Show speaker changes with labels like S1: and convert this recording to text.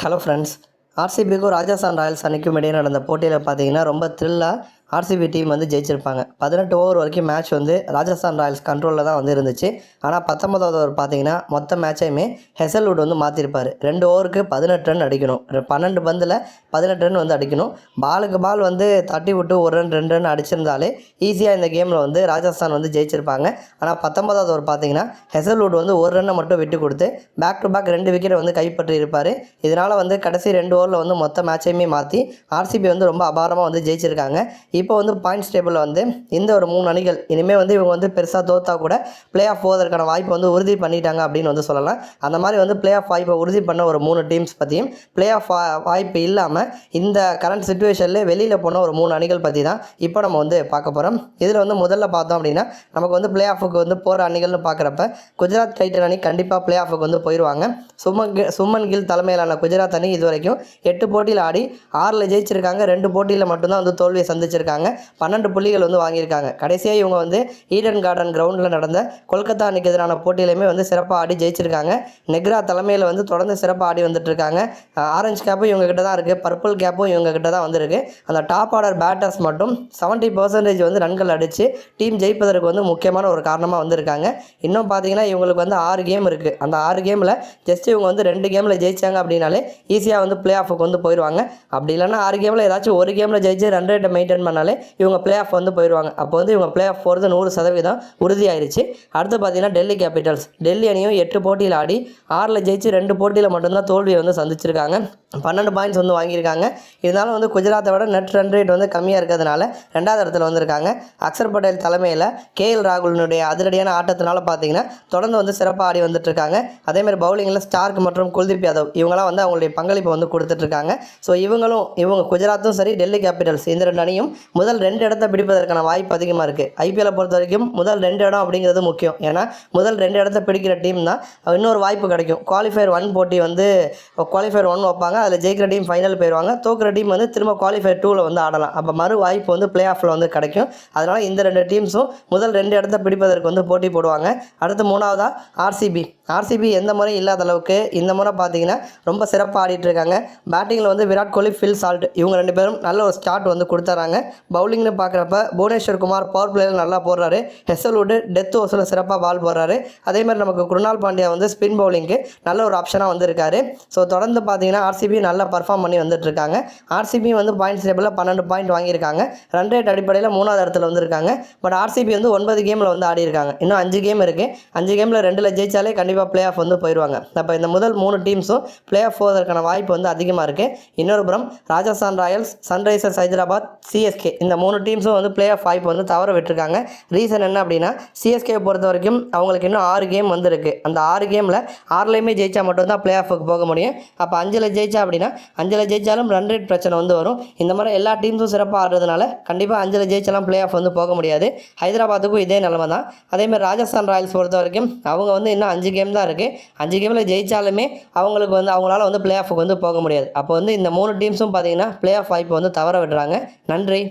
S1: Hello friends ஆர்சிபிக்கும் Rajasthan Royals அன்னைக்கும் இடையே நடந்த போட்டியில் பார்த்தீங்கன்னா ரொம்ப த்ரில்லாக ஆர்சிபி டீம் வந்து ஜெயிச்சிருப்பாங்க. பதினெட்டு ஓவர் வரைக்கும் மேட்ச் வந்து ராஜஸ்தான் ராயல்ஸ் கண்ட்ரோலில் தான் வந்து இருந்துச்சு. ஆனால் பத்தொன்பதாவது ஓவர் பார்த்தீங்கன்னா மொத்த மேட்சையுமே ஹெசல்வுட் வந்து மாற்றிருப்பார் ரெண்டு ஓவருக்கு பதினெட்டு ரன் அடிக்கணும். பன்னெண்டு பந்தில் பதினெட்டு ரன் வந்து அடிக்கணும். பாலுக்கு பால் வந்து தட்டி விட்டு ஒரு ரன் ரெண்டு ரன் அடிச்சிருந்தாலே ஈஸியாக இந்த கேமில் வந்து ராஜஸ்தான் வந்து ஜெயிச்சிருப்பாங்க. ஆனால் பத்தொன்பதாவது ஓவர் பார்த்தீங்கன்னா ஹெசல்வுட் வந்து ஒரு ரன்னை மட்டும் விட்டு கொடுத்து பேக் டு பேக் ரெண்டு விக்கெட் வந்து கைப்பற்றி இருப்பார். இதனால் வந்து கடைசி ரெண்டு ஓவரில் வந்து மொத்த மேட்சையுமே மாற்றி ஆர்சிபி வந்து ரொம்ப அபாரமாக வந்து ஜெயிச்சிருக்காங்க. இப்போ வந்து பாயிண்ட்ஸ் டேபிளில் வந்து இந்த ஒரு மூணு அணிகள் இனிமேல் வந்து இவங்க வந்து பெருசாக தோத்தா கூட பிளே ஆஃப் போவதற்கான வாய்ப்பு வந்து உறுதி பண்ணிட்டாங்க அப்படின்னு வந்து சொல்லலாம். அந்த மாதிரி வந்து ப்ளே ஆஃப் வாய்ப்பை உறுதி பண்ண ஒரு மூணு டீம்ஸ் பற்றியும் பிளே ஆஃப் வாய்ப்பு இல்லாமல் இந்த கரண்ட் சுச்சுவேஷனில் வெளியில் போன ஒரு மூணு அணிகள் பற்றி தான் இப்போ நம்ம வந்து பார்க்க போகிறோம் இதில் வந்து முதல்ல பார்த்தோம் அப்படின்னா நமக்கு வந்து ப்ளே ஆஃபுக்கு வந்து போகிற அணிகள்னு பார்க்குறப்ப குஜராத் டைட்டன் அணி கண்டிப்பாக ப்ளே ஆஃபுக்கு வந்து போயிடுவாங்க சுமன் சுமன் கில் தலைமையிலான குஜராத் அணி இது வரைக்கும் எட்டு போட்டியில் ஆடி ஆறில் ஜெயிச்சிருக்காங்க. ரெண்டு போட்டியில் மட்டும்தான் வந்து தோல்வியை சந்திச்சிருக்காங்க. பன்னெண்டு புள்ளிகள் வந்து வாங்கியிருக்காங்க. கடைசியாக இவங்க வந்து ஈடன் கார்டன் கிரவுண்டில் நடந்த கொல்கத்தா அணிக்கு எதிரான போட்டியிலுமே வந்து சிறப்பாக ஆடி ஜெயிச்சிருக்காங்க. நெக்ரா தலைமையில் வந்து தொடர்ந்து சிறப்பாக ஆடி வந்துட்டு இருக்காங்க ஆரஞ்சு கேப்பும் இவங்க கிட்ட தான் இருக்குது பர்பிள் கேப்பும் இவங்க கிட்ட தான் வந்திருக்கு. அந்த டாப் ஆர்டர் பேட்டர்ஸ் மட்டும் செவன்ட்டி பர்சன்டேஜ் வந்து ரன்கள் அடித்து டீம் ஜெயிப்பதற்கு வந்து முக்கியமான ஒரு காரணமாக வந்திருக்காங்க. இன்னும் பார்த்தீங்கன்னா இவங்களுக்கு வந்து ஆறு கேம் இருக்குது அந்த ஆறு கேமில் ஜஸ்ட் இவங்க வந்து ரெண்டு கேமில் ஜெயிச்சாங்க அப்படின்னாலே ஈஸியாக வந்து பிளே ஆஃபுக்கு வந்து போயிடுவாங்க அப்படி இல்லைன்னா ஆறு கேமில் ஏதாச்சும் ஒரு கேமில் ஜெயிச்சு ரன் ரேட்டை மெயின்டைன் பண்ணாலே இவங்க பிளே ஆஃப் வந்து போயிடுவாங்க. அப்போ வந்து இவங்க ப்ளே ஆஃப் போகிறது நூறு சதவீதம் உறுதியாயிருச்சு. அடுத்து பார்த்தீங்கன்னா டெல்லி கேபிட்டல்ஸ் டெல்லி அணியும் எட்டு போட்டியில் ஆடி ஆறில் ஜெயிச்சு ரெண்டு போட்டியில் மட்டும்தான் தோல்வியை வந்து சந்திச்சிருக்காங்க. பன்னெண்டு பாயிண்ட்ஸ் வந்து வாங்கியிருக்காங்க. இருந்தாலும் வந்து குஜராத்தை விட நெட் ரன் ரேட் வந்து கம்மியாக இருக்கிறதுனால ரெண்டாவது இடத்துல வந்திருக்காங்க. அக்சர் பட்டேல் தலைமையில் கேஎல் ராகுலினுடைய அதிரடியான ஆட்டத்தினால பார்த்தீங்கன்னா தொடர்ந்து வந்து சிறப்பாக ஆடி வந்துட்டு இருக்காங்க அதேமாதிரி பவுலிங்கில் ஸ்டார்க் மற்றும் குல்தீப் யாதவ் இவங்களாம் வந்து அவங்களுடைய பங்களிப்பை வந்து கொடுத்துட்ருக்காங்க ஸோ இவங்களும் இவங்க குஜராத்தும் சரி டெல்லி கேபிட்டல்ஸ் இந்த ரெண்டு அணியும் முதல் ரெண்டு இடத்த பிடிப்பதற்கான வாய்ப்பு அதிகமாக இருக்குது ஐபிஎல்லை பொறுத்த வரைக்கும் முதல் ரெண்டு இடம் அப்படிங்கிறது முக்கியம். ஏன்னா முதல் ரெண்டு இடத்த பிடிக்கிற டீம் தான் இன்னொரு வாய்ப்பு கிடைக்கும். குவாலிஃபயர் ஒன் போட்டி வந்து குவாலிஃபயர் ஒன் வைப்பாங்க. அதில் ஜெயிக்கிற டீம் ஃபைனல் போயிடுவாங்க தோக்கிற டீம் வந்து திரும்ப குவாலிஃபயர் டூவில் வந்து ஆடலாம். அப்போ மறு வாய்ப்பு வந்து பிளே ஆஃபில் வந்து கிடைக்கும். அதனால் இந்த ரெண்டு டீம்ஸும் முதல் ரெண்டு இடத்த பிடிப்பதற்கு வந்து போட்டி போடுவாங்க. அடுத்து மூணாவதாக ஆர்சிபி ஆர்சிபி எந்த முறையும் இல்லாத அளவுக்கு இந்த முறை பார்த்தீங்கன்னா ரொம்ப சிறப்பாக ஆடிட்டு இருக்காங்க பேட்டிங்கில் வந்து விராட் கோலி ஃபில் சால்ட் இவங்க ரெண்டு பேரும் நல்ல ஒரு ஸ்டார்ட் வந்து கொடுத்துறாங்க. பவுலிங்னு பார்க்குறப்ப புவனேஸ்வர் குமார் பவர் பிளேயர் நல்லா போடுறாரு. ஹெசல்வுட் டெத் ஓவர்ஸில் சிறப்பாக பால் போடுறாரு. அதே மாதிரி நமக்கு குருணால் பாண்டியா வந்து ஸ்பின் பவுலிங்க்கு நல்ல ஒரு ஆப்ஷனாக வந்திருக்காரு. ஸோ தொடர்ந்து பார்த்தீங்கன்னா ஆர்சிபி நல்லா பர்ஃபார்ம் பண்ணி வந்துட்டுருக்காங்க. ஆர்சிபி வந்து பாயிண்ட்ஸ் டேபிளில் பன்னெண்டு பாயிண்ட் வாங்கியிருக்காங்க. ரன் ரேட் அடிப்படையில் மூணாவது இடத்துல வந்திருக்காங்க. பட் ஆர்சிபி வந்து ஒன்பது கேமில் வந்து ஆடி இருக்காங்க இன்னும் அஞ்சு கேம் இருக்குது அஞ்சு கேமில் ரெண்டில் ஜெயிச்சாலே கண்டிப்பாக ப்ளே ஆஃப் வந்து போயிடுவாங்க. அப்போ இந்த முதல் மூணு டீம்ஸும் பிளே ஆஃப் போவதற்கான வாய்ப்பு வந்து அதிகமாக இருக்குது இன்னொரு புறம் Rajasthan Royals Sunrisers Hyderabad CSK இந்த மூணு டீம்ஸும் வந்து ப்ளே ஆஃப் வாய்ப்பு வந்து தவற விட்டுருக்காங்க. ரீசன் என்ன அப்படின்னா சிஎஸ்கே பொறுத்த வரைக்கும் அவங்களுக்கு இன்னும் ஆறு கேம் வந்திருக்கு. அந்த ஆறு கேமில் ஆறுலேயுமே ஜெயிச்சா மட்டும்தான் ப்ளே ஆஃபுக்கு போக முடியும். அப்போ அஞ்சில் ஜெயிச்சா அப்படின்னா அஞ்சில் ஜெயிச்சாலும் ரன் ரேட் பிரச்சனை வந்து வரும். இந்த மாதிரி எல்லா டீம்ஸும் சிறப்பாக ஆடுறதுனால கண்டிப்பாக அஞ்சில் ஜெயிச்சாலும் பிளே ஆஃப் வந்து போக முடியாது. ஹைதராபாத்துக்கும் இதே நிலமை தான் அதேமாதிரி ராஜஸ்தான் ராயல்ஸ் பொறுத்த வரைக்கும் அவங்க வந்து இன்னும் அஞ்சு கேம் தான் இருக்குது அஞ்சு கேமில் ஜெயித்தாலுமே அவங்களுக்கு வந்து அவங்களால வந்து ப்ளே ஆஃபுக்கு வந்து போக முடியாது. அப்போ வந்து இந்த மூணு டீம்ஸும் பார்த்தீங்கன்னா பிளே ஆஃப் வாய்ப்பு வந்து தவற விடுறாங்க. நன்றி.